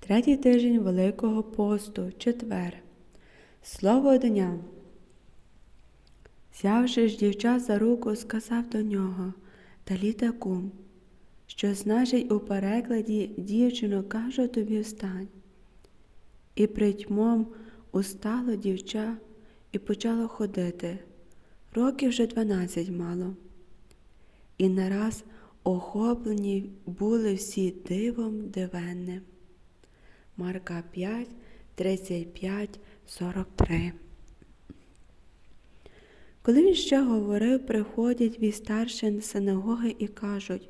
Третій тиждень Великого посту, четвер. Слово дня. Взявши ж дівча за руку, сказав до нього Таліта кум, що значить у перекладі дівчино кажу тобі встань. І притьмом устало дівча і почало ходити. Років вже дванадцять мало. І нараз охоплені були всі дивом дивенним. Марка 5, 35, 43. Коли він ще говорив, приходять від старшин синагоги і кажуть,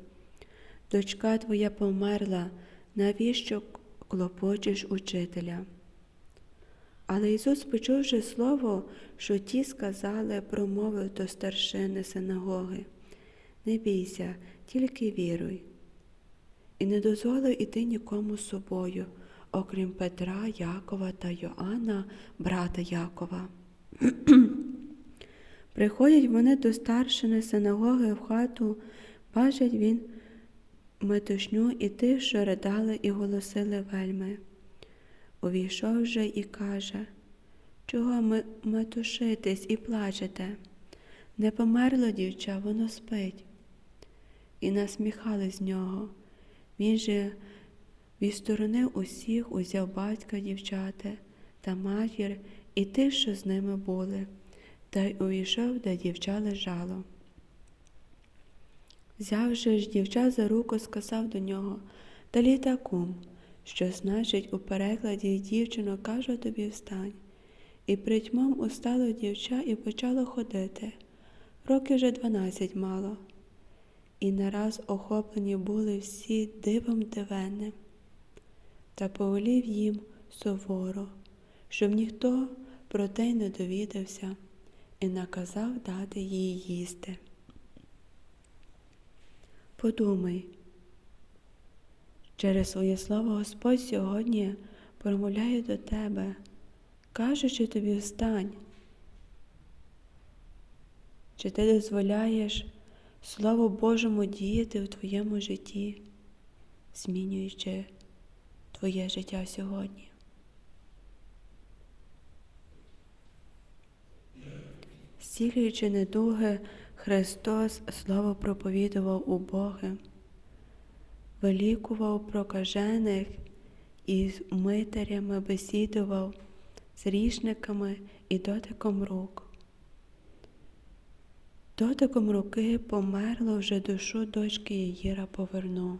дочка твоя померла, навіщо клопочеш учителя? Але Ісус, почувши слово, що ті сказали, промовив до старшини синагоги. Не бійся, тільки віруй. І не дозволив іти нікому з собою, окрім Петра, Якова та Йоанна, брата Якова. Приходять вони до старшини синагоги в хату, бачать він метушню і тих, що ридали і голосили вельми. Увійшов же і каже, чого ми метушитесь і плачете? Не померло дівча, воно спить. І насміхали з нього. Він же відсторонив усіх, узяв батька дівчати та матір і тих, що з ними були, та й увійшов, де дівча лежало. Взявши ж дівча за руку, сказав до нього Таліта кум, що значить у перекладі дівчино кажу тобі встань. І притьмом устало дівча і почало ходити. Роки вже дванадцять мало. І нараз охоплені були всі дивом дивенним. Та повелів їм суворо, щоб ніхто про те не довідався, і наказав дати їй їсти. Подумай, через своє слово Господь сьогодні промовляє до тебе, кажучи тобі встань. Чи ти дозволяєш Слову Божому діяти в твоєму житті, змінюючи твоє життя сьогодні? Зцілюючи недуги, Христос слово проповідував убогим, вилікував прокажених і з митарями бесідував з рішниками і дотиком рук. Дотиком руки померло вже душу дочки Єїра повернув.